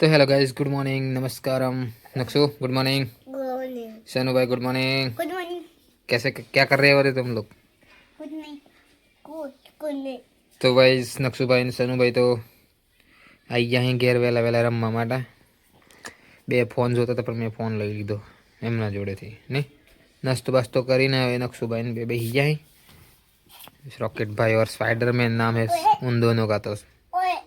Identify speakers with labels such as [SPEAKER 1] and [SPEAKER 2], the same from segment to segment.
[SPEAKER 1] तो hello guys good morning नमस्कारम Naksu good morning
[SPEAKER 2] good morning
[SPEAKER 1] Sanu भाई good morning
[SPEAKER 2] good morning
[SPEAKER 1] कैसे क्या कर रहे हो रे तुम लोग
[SPEAKER 2] good night good good night
[SPEAKER 1] તો ભાઈ નકશુભાઈ ને સનુભાઈ તો આવી ગયા અહીં ઘેર વહેલા વહેલા રમવા માટે બે ફોન જોતા હતા પણ મેં ફોન લઈ લીધો એમના જોડેથી નહીં નાસ્તો બાસ્તો કરીને હવે નકશુભાઈ ને બે બેસી ગયા અહીં रॉकेट भाई और स्पाइडरमैन नाम है उन दोनों का तो
[SPEAKER 2] ઓય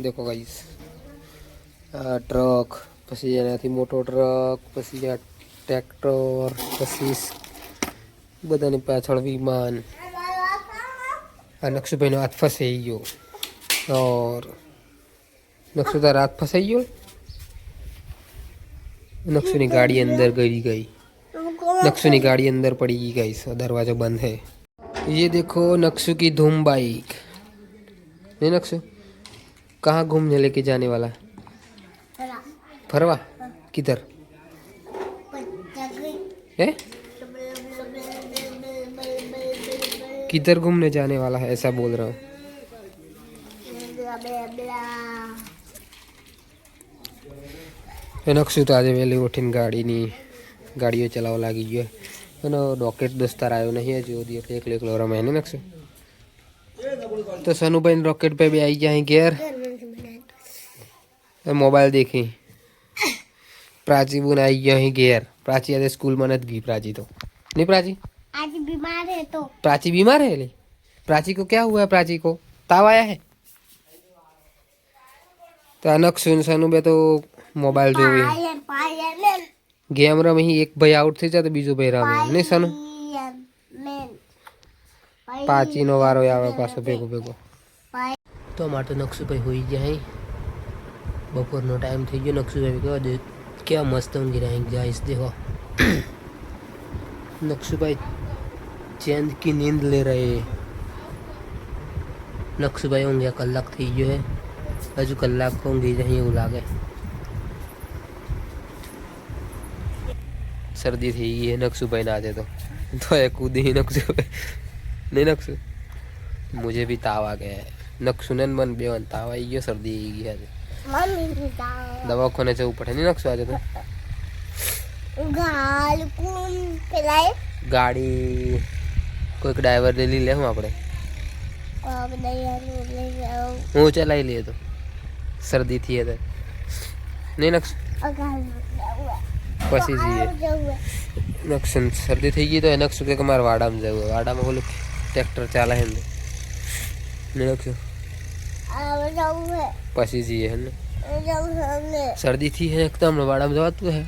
[SPEAKER 3] દેખો ગાઈસ આ ટ્રક પછી એનાથી મોટો ટ્રક પછી આ ટ્રેક્ટર પછી બધાની પાછળ વિમાન આ નકશુભાઈનો હાથ ફસાઈ ગયો ઓર નકશુ તારા હાથ ફસાઈ ગયો નકશુની ગાડી અંદર ગઈ ગઈ नक्शु की गाड़ी अंदर पड़ी गई गाइस दरवाजा बंद है ये देखो नक्शु की धूम बाइक नहीं नक्शु कहाँ घूमने लेके जाने वाला फरवा किधर है किधर घूमने जाने वाला है ऐसा बोल रहा हूँ એ નકશું તો આજે વહેલી ઉઠીને ગાડીની ગાડીઓ ચલાવવા લાગી ગયો એનો રોકેટ દોસ્તાર આવ્યો નહીં હજુ સુધી એટલે એકલો એકલો રમે ને નકશું તો સનુભાઈ ને રોકેટભાઈ બે આવી ગયા અહીં ઘેર એ મોબાઈલ દેખી પ્રાચી બુન આવી ગયા અહીં ઘેર પ્રાચી આજે સ્કૂલમાં નથી ગઈ પ્રાચી તો નહીં પ્રાચી
[SPEAKER 2] आज बीमार है तो
[SPEAKER 3] प्राची बीमार है ले प्राची को क्या हुआ है प्राची को ताव आया है તો આ નક્ષુ સનુ બે તો મોબાઈલ જોવી
[SPEAKER 2] पायल पायल
[SPEAKER 3] ગેમ રમી એક ભાઈ આઉટ થઈ જાય તો બીજો ભાઈ રમે નહીં સનુ
[SPEAKER 2] મેન
[SPEAKER 3] પાચીનો વારો આવે પાછો ભેગો ભેગો
[SPEAKER 2] પાય
[SPEAKER 3] તો અમારે તો નક્ષુભાઈ હોઈ જાય બપોરનો ટાઈમ થઈ ગયો નકશુભાઈ કહો દે ક્યાં મસ્ત ઊંઘી રાંગ જાઈશ દેખો નકશુભાઈ चैन की नींद ले रहे નકશુભાઈ ઊંઘ્યા કલાક થઈ ગયો હે હજુ કલાક ઊંઘી જાય એવું લાગે શરદી થઈ ગઈ હે નકશુભાઈ ના દે તો તો એ કૂદી નકશુભાઈ નહીં નકશુ મુજે ભી તાવ આ ગયા નકશુ ને મન બેવન તાવ આવી ગયો શરદી આવી ગઈ
[SPEAKER 2] હતી
[SPEAKER 3] દવાખાને જવું પડે. નહીં નાખશું આજે તો? ગાડી કોઈક ડ્રાઈવર લઈ લે હું આપણે. હું ચલાવી લઈએ તો. શરદી થઈ તો. નહીં
[SPEAKER 2] નાખશું?
[SPEAKER 3] પછી જઈએ. નક્ષન શરદી થઈ ગઈ તો એ શું કે મારે વાડામાં જવું. વાડામાં બોલું ટ્રેક્ટર ચાલે એમ. નહીં ને નક્ષુ
[SPEAKER 2] આ જવું હે
[SPEAKER 3] પછી જઈએ
[SPEAKER 2] હેને
[SPEAKER 3] શરદી થી હે એકદમ વાડામાં જવાતું હે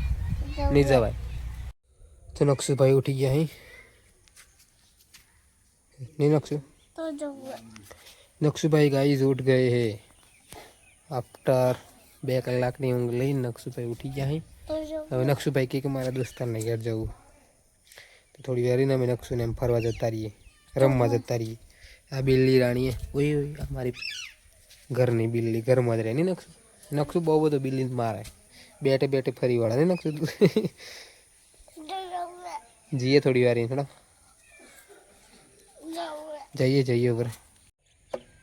[SPEAKER 3] નહીં જવાય તો નકશુભાઈ ઉઠી ગયા અહીં નહીં
[SPEAKER 2] નકશુ
[SPEAKER 3] નકશુભાઈ ગાઈઝ ઉઠ ગયે હે आफ्टर બે કલાકની ઊંઘ લઈ નકશુભાઈ ઉઠી ગયા
[SPEAKER 2] અહીં
[SPEAKER 3] હવે નકશુભાઈ કે મારા દોસ્તારને ઘેર જવું તો થોડી વાર રહીને અમે નકશુને એમ ફરવા જતા રહીએ રમવા જતા રહીએ આ બિલ્લી રાણીએ ઓય ઓય અમારી ઘરની બિલ્લી ઘરમાં જ રહે. નહીં નક્ષુ નક્ષુ બહુ બધો બિલ્લી મારે. બેઠે બેઠે ફરી વાળા નહીં નક્ષુ જઈએ થોડી વાર થોડા. જઈએ જઈએ ઉપર.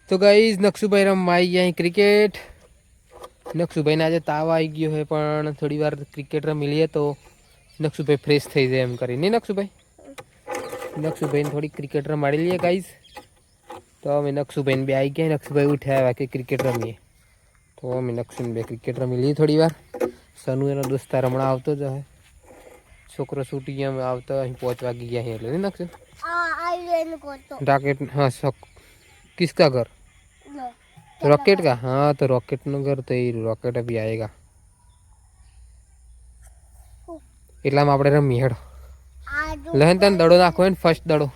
[SPEAKER 3] તો ગઈ નક્ષુભાઈ રમવા આવી ગયા ક્રિકેટ નક્ષુભાઈને આજે તાવ આવી ગયો હોય પણ થોડી વાર ક્રિકેટ રમી લઈએ તો નક્ષુભાઈ ફ્રેશ થઈ જાય એમ કરી નહીં નકશુભાઈ નક્ષુભાઈને થોડી ક્રિકેટ રમાડી લઈએ ગાઈઝ તો અમે નક્ષુભાઈને બે આવી ગયા. નક્ષુભાઈ ઉઠ્યા આવ્યા કે ક્રિકેટ રમીએ. તો અમે નક્ષુને બે ક્રિકેટ રમી લઈએ થોડી વાર. સનુ એનો દોસ્તાર હમણાં આવતો જ હવે છોકરો છૂટી ગયા અમે આવતો અહીં પહોંચવા વાગી ગયા એટલે નહીં નક્ષુ
[SPEAKER 2] રાકેટ
[SPEAKER 3] હા કિસકા ઘર? રોકેટ ક્યાં હા તો हाँ तो रॉकेट न करते रॉकेट अभी आएगा એટલામાં આપણે રમીએ હેડો. લહેન તને દડો નાખો ને ફર્સ્ટ દડો.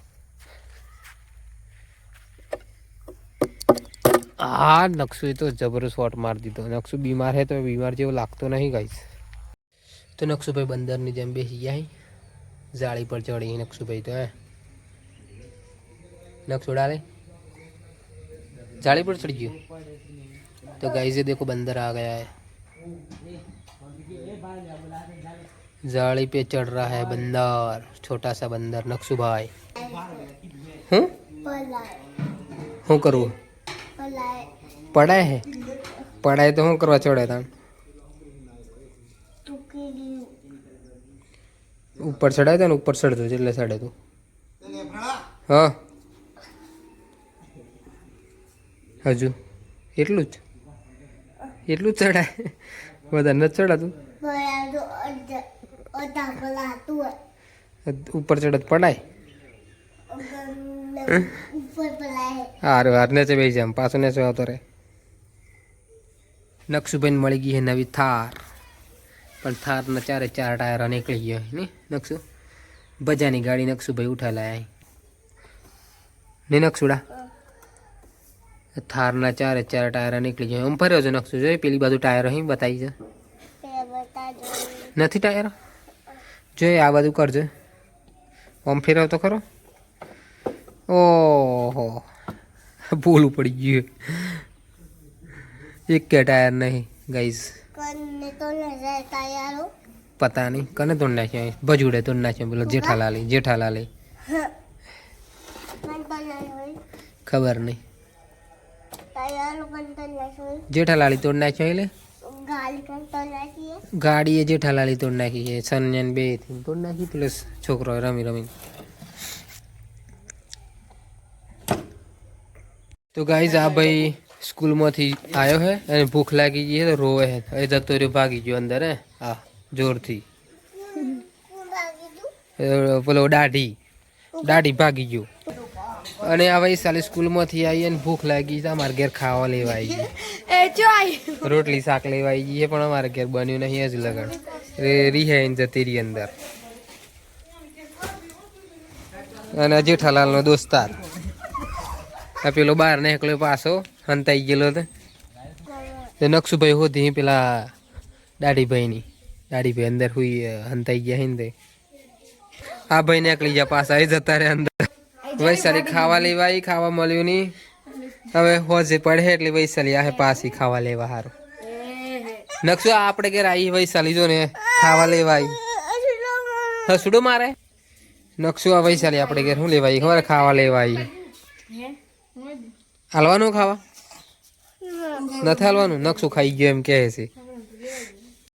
[SPEAKER 3] હા નકશુ એ તો જબરો શોટ મારી દીધો નકશુ બીમાર હે તો બીમાર જેવો લાગતો નહીં ગાઈસ તો નકશુભાઈ બંદરની જેમ બેસી ગયા જાળી પર ચડી નકશુભાઈ તો હે નકશુ ડાલે जाली पर चढ़ गयो तो गाइस ये देखो बंदर आ गया है जाली पे चढ़ रहा है बंदर छोटा सा बंदर नक्सू भाई हूँ
[SPEAKER 2] પલાય
[SPEAKER 3] હું કરવું
[SPEAKER 2] પલાય
[SPEAKER 3] પડાય હે? પડાય તો શું કરવા છોડે તાણ? ઉપર ચડાય તો ને ઉપર ચડતો એટલે ચડે તું. હા. હજુ? એટલું જ? એટલું જ ચડાય? વધારે નથી ચડાતું? ઉપર ચડત પડાય? હાર હાર નેચે બેસી જામ પાછો નેચે આવતો રે નકશુભાઈને મળી ગઈ છે નવી થાર. પણ થારના ચારે ચાર ટાયર નીકળી ગયા ને નકશુ બજાની ગાડી નકશુભાઈ ઉઠાયેલા ને નકશુડા થારના ચારે ચાર ટાયર નીકળી ગયા આમ ફર્યો છે નકશુ જોઈ પેલી બાજુ ટાયર અહીં બતાવી છે. નથી ટાયર? જોઈએ આ બાજુ કરજો. આમ ફેરવ તો ખરો? ઓહો ભૂલું પડી ગયું એક કે ટાયર નહીં ગાઈઝ
[SPEAKER 2] કને તો ન જાય તૈયારો
[SPEAKER 3] પતા નહીં કને તોડ નાખ્યો ભજુડે તોડ નાખ્યો પેલો જેઠાલાલી જેઠાલાલી
[SPEAKER 2] મન તો નહીં હોય
[SPEAKER 3] ખબર નહીં
[SPEAKER 2] તૈયારો પણ તો નહીં હોય
[SPEAKER 3] જેઠાલાલી તોડ નાખ્યો એટલે
[SPEAKER 2] ગાડી પણ તો નાખીએ
[SPEAKER 3] ગાડીએ જેઠાલાલી તોડ નાખી છે સન્યાન બે થી તોડ નાખી પેલો છોકરો રમી રમી તો ગાઈઝ આ ભાઈ સ્કૂલમાંથી આવ્યો હે અને ભૂખ લાગી ગઈ હે તો રોવે હે. એ જતો રહ્યો ભાગી ગયો અંદર હે. હા જોરથી. પેલો દાઢી. દાઢી ભાગી ગયો. અને આ ભાઈ સાલી સ્કૂલમાંથી આવી અને ભૂખ લાગી તો અમારા ઘેર ખાવા લેવા આવી ગઈ. રોટલી શાક લેવા આવી ગઈ પણ અમારા ઘેર બન્યું નહીં જ લગન. રિહાઈને જતી રહી અંદર. અને જેઠાલાલનો દોસ્તાર. પેલો બહાર નીકળ્યો પાછો, હંતાઈ ગયેલો તો. તે નકશુભાઈ હોતી પેલા દાઢીભાઈની. દાઢીભાઈ અંદર હુઈ હંતાઈ ગયા હે ને આ ભાઈ નીકળી ગયા પાછા, એ જતા રહે અંદર. વૈશાલી ખાવા લેવા એ ખાવા મળ્યું નહીં હવે હોજે પડે એટલે વૈશાલી આ પાછી ખાવા લેવા હારું. નકશો, આપણે ઘેર આવી વૈશાલી જો ને ખાવા લેવા આવી હસડો મારે? નકશો આ વૈશાલી આપણે ઘેર શું લેવાય ખબર ખાવા લેવા આવી હાલવાનું ખાવા? નથી હાલવાનું? નકશું ખાઈ ગયો એમ કહે છે.